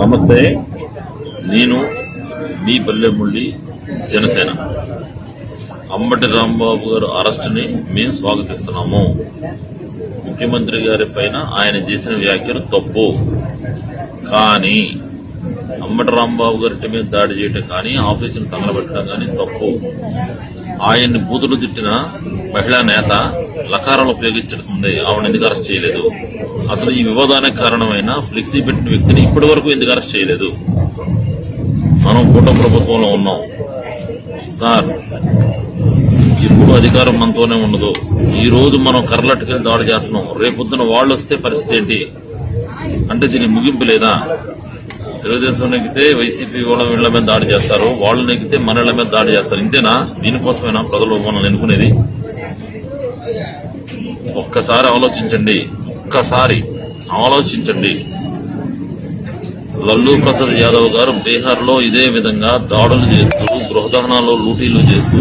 నమస్తే నేను మీ బల్లెముళ్ళి జనసేన. అంబటి రాంబాబు గారు అరెస్టుని మేము స్వాగతిస్తున్నాము. ముఖ్యమంత్రి గారి పైన ఆయన చేసిన వ్యాఖ్యలు తప్పు. కానీ అంబటి రాంబాబు గారి మీద దాడి చేయటం కానీ ఆఫీసును తగలబెట్టడం కానీ తప్పు. ఆయన్ని బూతులు తిట్టిన మహిళా నేత లకారాలు ఉపయోగించకముందే ఆవిడ ఎందుకు అరెస్ట్ చేయలేదు? అసలు ఈ వివాదానికి కారణమైన ఫ్లెక్సీ పెట్టిన వ్యక్తిని ఇప్పటి వరకు ఎందుకు అరెస్ట్ చేయలేదు? మనం కూట ప్రభుత్వంలో ఉన్నాం. సార్ ఎప్పుడు అధికారం మనతోనే ఉండదు. ఈ రోజు మనం కర్లట్టుకెళ్ళి దాడి చేస్తున్నాం. రేపొద్దున వాళ్ళు వస్తే పరిస్థితి ఏంటి? అంటే దీని ముగింపు లేదా? తెలుగుదేశం నెగ్గితే వైసీపీ వాళ్ళ వీళ్ళ మీద దాడి చేస్తారు. వాళ్ళు నెక్కితే మన మీద దాడి చేస్తారు. ఇంతేనా? దీనికోసమేనా ప్రజలు మనల్ని ఎన్నుకునేది? ఒక్కసారి ఆలోచించండి. ఒక్కసారి ఆలోచించండి. లల్లు ప్రసాద్ యాదవ్ గారు బీహార్లో ఇదే విధంగా దాడులు చేస్తూ గృహదహనాలు లూటీలు చేస్తూ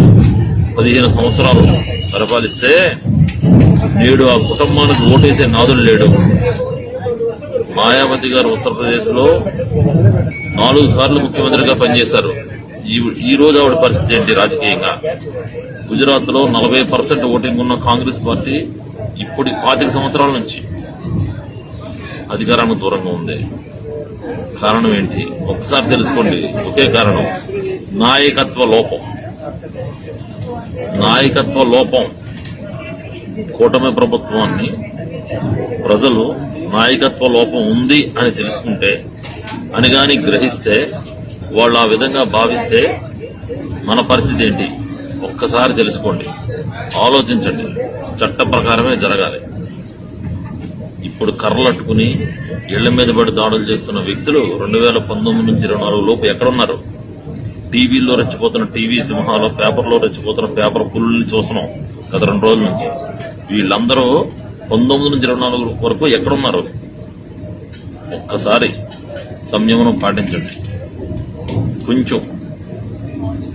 పదిహేను సంవత్సరాలు పరిపాలిస్తే నేడు ఆ కుటుంబానికి ఓటేసే నాదులు లేడు. మాయావతి గారు ఉత్తరప్రదేశ్లో నాలుగు సార్లు ముఖ్యమంత్రిగా పనిచేశారు. ఈ ఈ రోజు ఆవిడ పరిస్థితి ఏంటి రాజకీయంగా? గుజరాత్లో నలభై పర్సెంట్ ఓటింగ్ ఉన్న కాంగ్రెస్ పార్టీ ఇప్పుడు పాతిక సంవత్సరాల నుంచి అధికారానికి దూరంగా ఉంది కారణం ఏంటి? ఒక్కసారి తెలుసుకోండి. ఒకే కారణం. నాయకత్వ లోపం. నాయకత్వ లోపం. కూటమి ప్రభుత్వాన్ని ప్రజలు నాయకత్వ లోపం ఉంది అని తెలుసుకుంటే అని గ్రహిస్తే వాళ్ళు ఆ విధంగా భావిస్తే మన పరిస్థితి ఏంటి? ఒక్కసారి తెలుసుకోండి. ఆలోచించండి. చట్ట ప్రకారమే జరగాలి. ఇప్పుడు కర్రలట్టుకుని ఇళ్ళ మీద పడి దాడులు చేస్తున్న వ్యక్తులు రెండు వేల పంతొమ్మిది నుంచి ఇరవై నాలుగు లోపు ఎక్కడున్నారు? టీవీల్లో రెచ్చిపోతున్న టీవీ సింహాలు పేపర్లో రెచ్చిపోతున్న పేపర్ పుల్లుని చూస్తున్నాం గత రెండు రోజుల నుంచి. వీళ్ళందరూ పంతొమ్మిది నుంచి ఇరవై నాలుగు వరకు ఎక్కడున్నారు? ఒక్కసారి సంయమనం పాటించండి. కొంచెం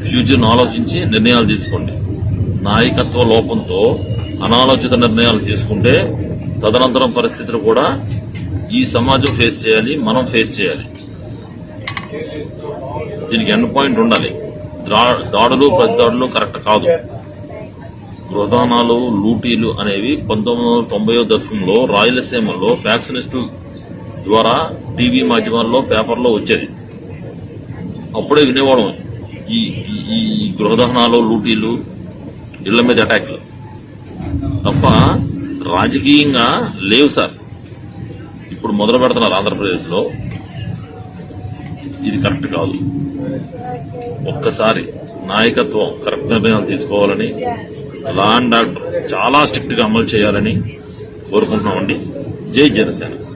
ఫ్యూచర్ను ఆలోచించి నిర్ణయాలు తీసుకోండి. నాయకత్వ లోపంతో అనాలోచిత నిర్ణయాలు తీసుకుంటే తదనంతరం పరిస్థితులు కూడా ఈ సమాజం ఫేస్ చేయాలి మనం ఫేస్ చేయాలి. దీనికి ఎండ్ పాయింట్ ఉండాలి. దా- దాడులు ప్రతిదాడులు కరెక్ట్ కాదు. గృహదానాలు లూటీలు అనేవి పంతొమ్మిది వందల తొంభై దశకంలో రాయలసీమలో ఫ్యాక్షనిస్టుల ద్వారా టీవీ మాధ్యమాల్లో పేపర్లో వచ్చేది అప్పుడే వినేవాళ్ళం. ఈ ఈ- గృహదహనాలు లూటీలు ఇళ్ళ మీద అటాక్లు. తప్ప రాజకీయంగా లేవు సార్. ఇప్పుడు మొదలు పెడుతున్నారు ఆంధ్రప్రదేశ్లో. ఇది కరెక్ట్ కాదు. ఒక్కసారి నాయకత్వం కరెక్ట్ నిర్ణయాలు తీసుకోవాలని లా అండ్ ఆర్డర్ చాలా స్ట్రిక్ట్గా అమలు చేయాలని కోరుకుంటున్నామండి. జై జనసేన.